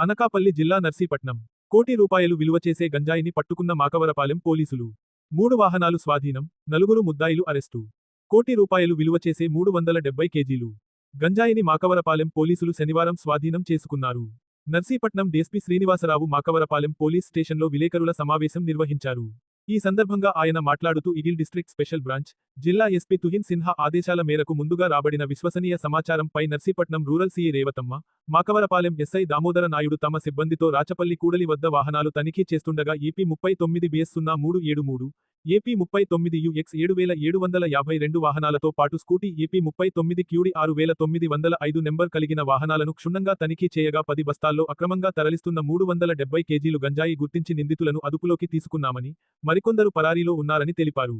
అనకాపల్లి జిల్లా నర్సీపట్నం. కోటి రూపాయలు విలువ చేసే గంజాయిని పట్టుకున్న మాకవరపాలెం పోలీసులు. మూడు వాహనాలు స్వాధీనం నలుగురు ముద్దాయిలు అరెస్టు. కోటి రూపాయలు విలువ చేసే మూడు వందల డెబ్బై కేజీలు. గంజాయిని మాకవరపాలెం పోలీసులు శనివారం స్వాధీనం చేసుకున్నారు. నర్సీపట్నం డీఎస్పీ శ్రీనివాసరావు మాకవరపాలెం పోలీస్ స్టేషన్లో విలేకరుల సమావేశం నిర్వహించారు. ఈ సందర్భంగా ఆయన మాట్లాడుతూ ఇగిల్ డిస్ట్రిక్ట్ స్పెషల్ బ్రాంచ్ జిల్లా ఎస్పీ తుహిన్ సిన్హా ఆదేశాల మేరకు ముందుగా రాబడిన విశ్వసనీయ సమాచారంపై Narsipatnam rural CI Revathamma Makavarapalem SI Damodara Naidu తమ సిబ్బందితో రాచపల్లి కూడలి వద్ద వాహనాలు తనిఖీ చేస్తుండగా ఏపీ ముప్పై తొమ్మిది బిఎస్ సున్నా మూడు ఏడు మూడు ఏపీ ముప్పై తొమ్మిది యుఎక్స్ ఏడు వేల ఏడు వందల యాభై రెండు వాహనాలతో పాటు స్కూటీ ఏపీ ముప్పై తొమ్మిది క్యూడి ఆరు వేల తొమ్మిది వందల ఐదు నెంబర్ కలిగిన వాహనాలను క్షుణ్ణంగా తనిఖీ చేయగా పది బస్తాల్లో అక్రమంగా తరలిస్తున్న మూడు వందల డెబ్బై కేజీలు గంజాయి గుర్తించి నిందితులను అదుపులోకి తీసుకున్నామని మరికొందరు పరారీలో ఉన్నారని తెలిపారు.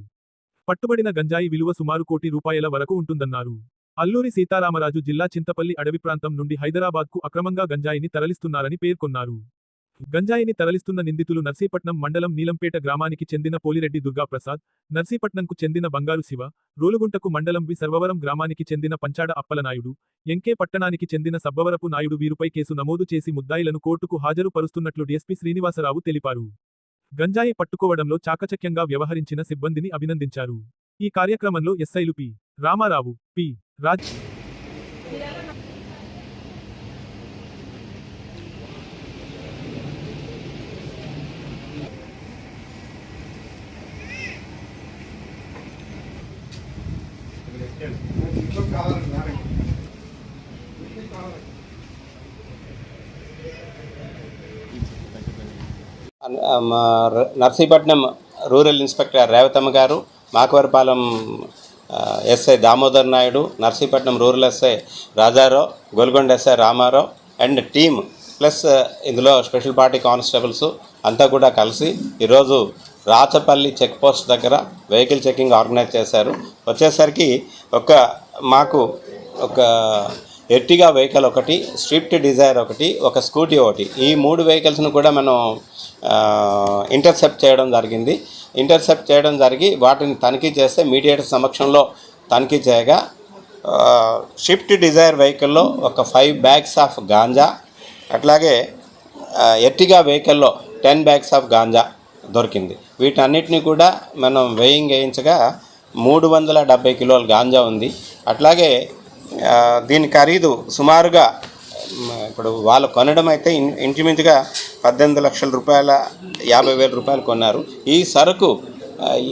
పట్టుబడిన గంజాయి విలువ సుమారు కోటి రూపాయల వరకు ఉంటుందన్నారు. అల్లూరి సీతారామరాజు జిల్లా చింతపల్లి అడవి ప్రాంతం నుండి హైదరాబాద్కు అక్రమంగా గంజాయిని తరలిస్తున్నారని పేర్కొన్నారు. గంజాయిని తరలిస్తున్న నిందితులు నర్సీపట్నం మండలం నీలంపేట గ్రామానికి చెందిన పోలిరెడ్డి దుర్గాప్రసాద్ నర్సీపట్నంకు చెందిన బంగారు శివ రోలుగుంటకు మండలం వి సర్వవరం గ్రామానికి చెందిన పంచాడ అప్పలనాయుడు ఎంకే పట్టణానికి చెందిన సబ్బవరపు నాయుడు వీరుపై కేసు నమోదు చేసి ముద్దాయిలను కోర్టుకు హాజరు పరుస్తున్నట్లు డీఎస్పీ శ్రీనివాసరావు తెలిపారు. గంజాయి పట్టుకోవడంలో చాకచక్యంగా వ్యవహరించిన సిబ్బందిని అభినందించారు. ఈ కార్యక్రమంలో ఎస్ఐలు పి. రామారావు పి. రాజ్ కావాలి నర్సీపట్నం రూరల్ ఇన్స్పెక్టర్ రేవతమ్మ గారు Makavarapalem SI Damodar Naidu Narsipatnam rural SI Rajarao Golugonda SI Ramarao and team plus ఇందులో స్పెషల్ పార్టీ కానిస్టేబుల్స్ అంతా కూడా కలిసి ఈరోజు రాచపల్లి చెక్ పోస్ట్ దగ్గర వెహికల్ చెకింగ్ ఆర్గనైజ్ చేశారు. వచ్చేసరికి ఒక మాకు ఒక ఎర్టిగా వెహికల్ ఒకటి స్విఫ్ట్ డిజైర్ ఒకటి ఒక స్కూటీ ఒకటి. ఈ మూడు వెహికల్స్ను కూడా మనం ఇంటర్సెప్ట్ చేయడం జరిగింది. ఇంటర్సెప్ట్ చేయడం జరిగి వాటిని తనిఖీ చేస్తే మీడియేటర్ సమక్షంలో తనిఖీ చేయగా స్విఫ్ట్ డిజైర్ వెహికల్లో ఒక ఫైవ్ బ్యాగ్స్ ఆఫ్ గాంజా అట్లాగే ఎర్టిగా వెహికల్లో టెన్ బ్యాగ్స్ ఆఫ్ గాంజా దొరికింది. వీటన్నిటిని కూడా మనం వేయింగ్ వేయించగా మూడు వందల డెబ్బై కిలోల గాంజా ఉంది. అట్లాగే దీని ఖరీదు సుమారుగా ఇప్పుడు వాళ్ళు కొనడం అయితే ఇంచుమించుగా పద్దెనిమిది లక్షల రూపాయల యాభై వేల రూపాయలు కొన్నారు. ఈ సరుకు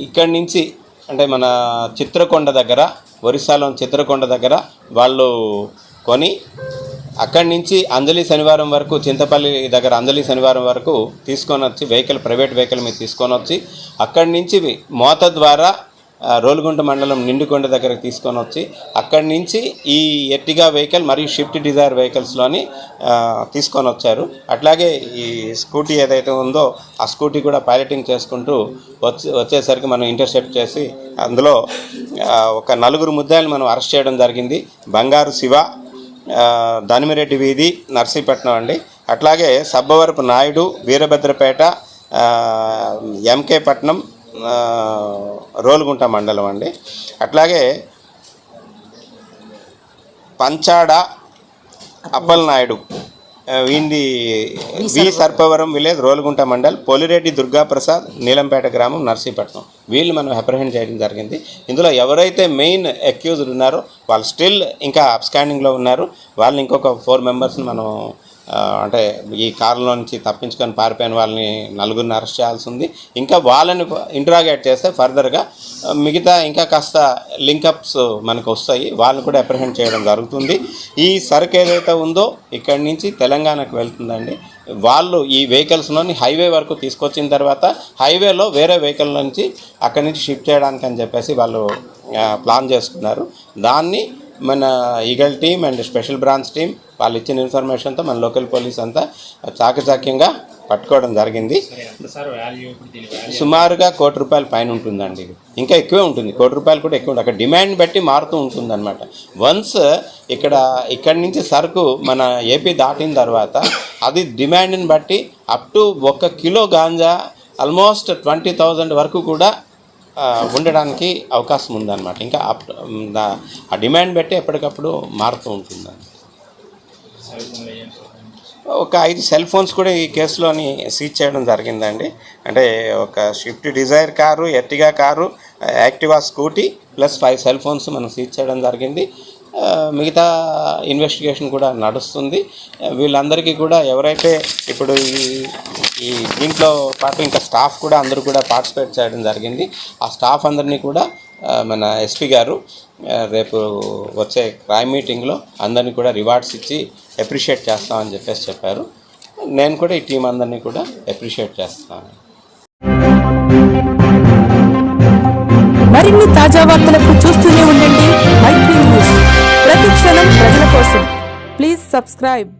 ఇక్కడి నుంచి అంటే మన చిత్రకొండ దగ్గర ఒరిస్సాలో చిత్రకొండ దగ్గర వాళ్ళు కొని అక్కడి నుంచి అంజలి శనివారం వరకు చింతపల్లి దగ్గర అంజలి శనివారం వరకు తీసుకొని వచ్చి వెహికల్ ప్రైవేట్ వెహికల్ మీద తీసుకొని వచ్చి అక్కడి నుంచి మోత ద్వారా రోలుగుంట మండలం నిండుకొండ దగ్గరకు తీసుకొని వచ్చి అక్కడి నుంచి ఈ ఎర్టిగా వెహికల్ మరియు షిఫ్ట్ డిజైర్ వెహికల్స్లోని తీసుకొని వచ్చారు. అట్లాగే ఈ స్కూటీ ఏదైతే ఉందో ఆ స్కూటీ కూడా పైలటింగ్ చేసుకుంటూ వచ్చి వచ్చేసరికి మనం ఇంటర్సెప్ట్ చేసి అందులో ఒక నలుగురు ముద్దాయిలు మనం అరెస్ట్ చేయడం జరిగింది. బంగారు శివ దానిమిరెడ్డి వీధి నర్సీపట్నం అండి. అట్లాగే సబ్బవరపు నాయుడు వీరభద్రపేట ఎంకే పట్నం రోలుగుంట మండలం అండి. అట్లాగే పంచాడ అప్పలనాయుడు వీంది వి సర్పవరం విలేజ్ రోలుగుంట మండల్ పోలిరెడ్డి దుర్గాప్రసాద్ నీలంపేట గ్రామం నర్సీపట్నం. వీళ్ళు మనం అప్రహెండ్ చేయడం జరిగింది. ఇందులో ఎవరైతే మెయిన్ అక్యూజ్డ్ ఉన్నారో వాళ్ళు స్టిల్ ఇంకా అప్స్కాండింగ్లో ఉన్నారు. వాళ్ళని ఇంకొక ఫోర్ మెంబర్స్ని మనం అంటే ఈ కారులో నుంచి తప్పించుకొని పారిపోయిన వాళ్ళని నలుగురిని అరెస్ట్ చేయాల్సి ఉంది. ఇంకా వాళ్ళని ఇంట్రాగేట్ చేస్తే ఫర్దర్గా మిగతా ఇంకా కాస్త లింకప్స్ మనకు వస్తాయి. వాళ్ళని కూడా అప్రహెండ్ చేయడం జరుగుతుంది. ఈ సరుకు ఏదైతే ఉందో ఇక్కడి నుంచి తెలంగాణకు వెళ్తుందండి. వాళ్ళు ఈ వెహికల్స్లోని హైవే వరకు తీసుకొచ్చిన తర్వాత హైవేలో వేరే వెహికల్ నుంచి అక్కడి నుంచి షిఫ్ట్ చేయడానికి అని చెప్పేసి వాళ్ళు ప్లాన్ చేసుకున్నారు దాన్ని మన eagle team and special branch team వాళ్ళు ఇచ్చిన ఇన్ఫర్మేషన్తో మన లోకల్ పోలీస్ అంతా చాకచాక్యంగా పట్టుకోవడం జరిగింది. సుమారుగా కోటి రూపాయల పైన ఉంటుందండి. ఇది ఇంకా ఎక్కువే ఉంటుంది. కోటి రూపాయలు కూడా ఎక్కువ ఉంటుంది. అక్కడ డిమాండ్ బట్టి మారుతూ ఉంటుంది అనమాట వన్స్ ఇక్కడ ఇక్కడి నుంచి సరుకు మన ఏపీ దాటిన తర్వాత అది డిమాండ్ని బట్టి అప్ టు ఒక kilo ganja almost twenty thousand వరకు కూడా ఉండడానికి అవకాశం ఉందన్నమాట. ఇంకా అప్ ఆ డిమాండ్ బట్టి ఎప్పటికప్పుడు మారుతూ ఉంటుందని ఒక ఐదు సెల్ ఫోన్స్ కూడా ఈ కేసులోని సీజ్ చేయడం జరిగిందండి. అంటే ఒక Swift Dzire car Ertiga car Activa Scooty plus five cell phones మనం సీజ్ చేయడం జరిగింది. మిగతా ఇన్వెస్టిగేషన్ కూడా నడుస్తుంది. వీళ్ళందరికీ కూడా ఎవరైతే ఇప్పుడు ఈ ఈ దీంట్లో పాటు ఇంకా స్టాఫ్ కూడా అందరూ కూడా పార్టిసిపేట్ చేయడం జరిగింది. ఆ స్టాఫ్ అందరినీ కూడా మన ఎస్పీ గారు రేపు వచ్చే క్రైమ్ మీటింగ్లో అందరినీ కూడా రివార్డ్స్ ఇచ్చి అప్రిషియేట్ చేస్తామని చెప్పేసి చెప్పారు. నేను కూడా ఈ టీం అందరినీ కూడా అప్రిషియేట్ చేస్తాను. మరిన్ని తాజా వార్తలకు చూస్తూనే ఉండండి. మైత్రి న్యూస్ ప్రజల కోసం. Please subscribe.